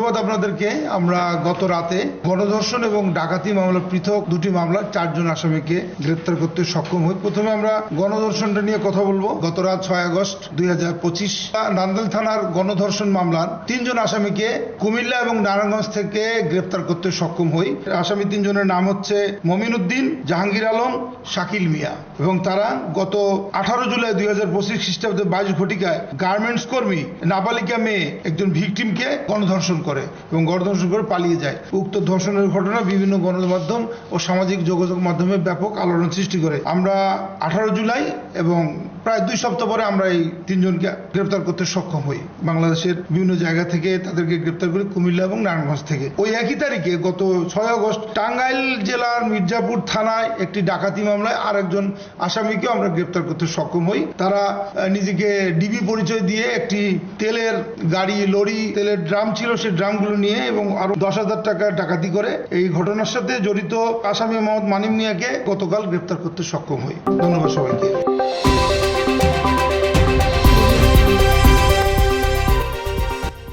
ধন্যবাদ আপনাদেরকে। আমরা গত রাতে গণধর্ষণ এবং ডাকাতি মামলা পৃথক দুটি মামলা চারজন আসামিকে গ্রেপ্তার করতে সক্ষম হই। প্রথমে আমরা গণধর্ষণটা নিয়ে কথা বলব। গত রাত ছয় আগস্ট দুই হাজার পঁচিশ নান্দাল থানার গণধর্ষণ মামলার তিনজন আসামিকে কুমিল্লা এবং নারায়ণগঞ্জ থেকে গ্রেপ্তার করতে সক্ষম হই। আসামি তিনজনের নাম হচ্ছে মমিন উদ্দিন জাহাঙ্গীর আলম, শাকিল মিয়া এবং তারা গত আঠারো জুলাই দুই হাজার পঁচিশ খ্রিস্টাব্দে বাইশ ঘটিকায় গার্মেন্টস কর্মী, নাবালিকা মেয়ে একজন ভিকটিমকে গণধর্ষণ করে। এবং গণধর্ষণ করে পালিয়ে যায়। উক্ত ধর্ষণের ঘটনা বিভিন্ন গণমাধ্যম ও সামাজিক যোগাযোগ মাধ্যমে ব্যাপক আলোড়ন সৃষ্টি করে। আমরা আঠারো জুলাই এবং প্রায় দুই সপ্তাহ পরে আমরা এই তিনজনকে গ্রেপ্তার করতে সক্ষম হই। বাংলাদেশের বিভিন্ন জায়গা থেকে তাদেরকে গ্রেপ্তার করি কুমিল্লা এবং নারায়ণগঞ্জ থেকে। ওই একই তারিখে গত ছয় আগস্ট টাঙ্গাইল জেলার মির্জাপুর থানায় একটি ডাকাতি মামলায় আরেকজন আসামিকেও আমরা গ্রেপ্তার করতে সক্ষম হই। তারা নিজেকে ডিবি পরিচয় দিয়ে একটি তেলের গাড়ি, লরি, তেলের ড্রাম ছিল, সেই ড্রামগুলো নিয়ে এবং আরও দশ হাজার টাকা ডাকাতি করে এই ঘটনার সাথে জড়িত আসামি মোহাম্মদ মানিম মিয়াকে গতকাল গ্রেপ্তার করতে সক্ষম হই। ধন্যবাদ সবাইকে।